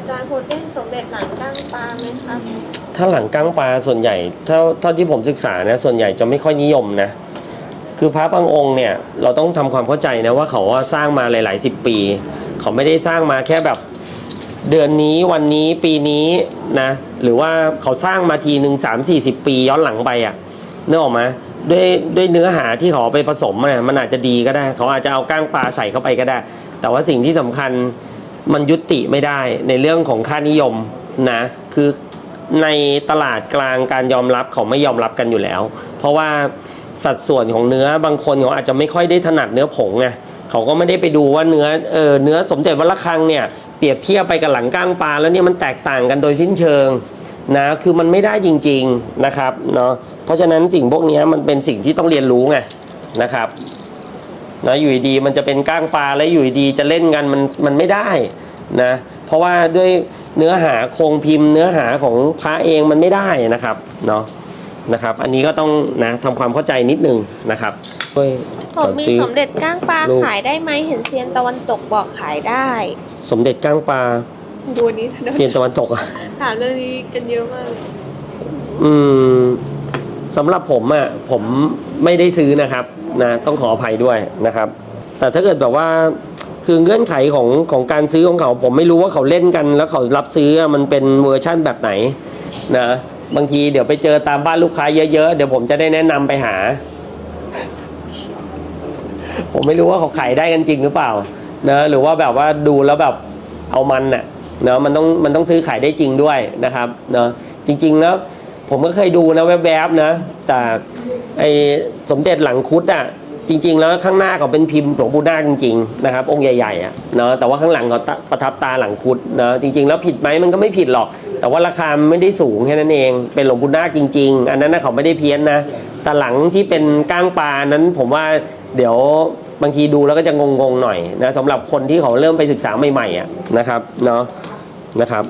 อาจารย์โพเทนสมเด็จหลังก้างปลาไหมครับ ถ้าหลังก้างปลาส่วนใหญ่เท่าเท่าที่ผมศึกษานะส่วนใหญ่จะไม่ค่อยนิยมนะ คือพระบางองค์เนี่ยเราต้องทำความเข้าใจนะว่าเขาว่าสร้างมาหลายๆสิบปี เขาไม่ได้สร้างมาแค่แบบเดือนนี้วันนี้ปีนี้นะหรือว่าเขาสร้างมาทีหนึ่งสามสี่สิบปีย้อนหลังไปอะ่ะนึกออกไหมด้วยด้วยเนื้อหาที่เขาไปผสมอะมันอาจจะดีก็ได้ เขาอาจจะเอาก้างปลาใส่เข้าไปก็ได้ แต่ว่าสิ่งที่สำคัญ มันยุติไม่ได้ในเรื่องของค่านิยมนะคือในตลาดกลางการยอมรับเขาไม่ยอมรับกันอยู่แล้ว เพราะว่าสัดส่วนของเนื้อบางคนเขาอาจจะไม่ค่อยได้ถนัดเนื้อผงไงเขาก็ไม่ได้ไปดูว่าเนื้อเออเนื้อสมเด็จวัดระฆังเนี่ยเปรียบเทียบไปกับหลังก้างปลาแล้วเนี่ยมันแตกต่างกันโดยสิ้นเชิงนะคือมันไม่ได้จริง ๆนะครับเนาะเพราะฉะนั้นสิ่งพวกนี้มันเป็นสิ่งที่ต้องเรียนรู้ไงนะครับ นะอยู่ดีๆมันจะเป็นก้างปลาแล้วอยู่ดีๆจะเล่นกันมันมันไม่ได้นะเพราะว่าด้วยเนื้อหาโครงพิมพ์เนื้อหาของพระเองมันไม่ได้นะครับเนาะนะครับ อันนี้ก็ต้องนะทำความเข้าใจนิดนึงนะครับด้วยผมมีซื้อสมเด็จก้างปลาลูกขายได้ไหมเห็นเซียนตะวันตกบอกขายได้ สมเด็จก้างปลาดูนี้เซียนตะวันตกอะถามเรื่องนี้กันเยอะมากเลยอืม สำหรับผมอะผมไม่ได้ซื้อนะครับนะต้องขออภัยด้วยนะครับ แต่ถ้าเกิดแบบว่าคือเงื่อนไขของของการซื้อของเขา ผมไม่รู้ว่าเขาเล่นกัน แล้วเขารับซื้อมันเป็นเวอร์ชั่นแบบไหนนะบางทีเดี๋ยวไปเจอตามบ้านลูกค้าเยอะๆ เดี๋ยวผมจะได้แนะนำไปหา ผมไม่รู้ว่าเขาขายได้กันจริงหรือเปล่านะหรือว่าแบบว่าดูแล้วแบบเอามันน่ะเนาะมันต้องมันต้องซื้อขายได้จริงด้วยนะครับเนาะจริง ๆ แล้ว ผมก็เคยดูนะแวบๆนะ แต่ไอสมเด็จหลังคุดอะจริง ๆ แล้วข้างหน้าเขาเป็นพิมพ์หลวงปู่นาคจริงๆนะครับองค์ใหญ่ๆอะเนาะแต่ว่าข้างหลังเขาประทับตาหลังคุดเนาะจริง ๆ แล้วผิดไหมมันก็ไม่ผิดหรอก แต่ว่าราคาไม่ได้สูงแค่นั้นเองเป็นหลวงปู่นาคจริง ๆ อันนั้นนะเขาไม่ได้เพี้ยนนะแต่หลังที่เป็นก้างปลานั้นผมว่าเดี๋ยวบางทีดูแล้วก็จะงงๆหน่อยนะสำหรับคนที่เขาเริ่มไปศึกษาใหม่ๆอะนะครับเนาะนะครับ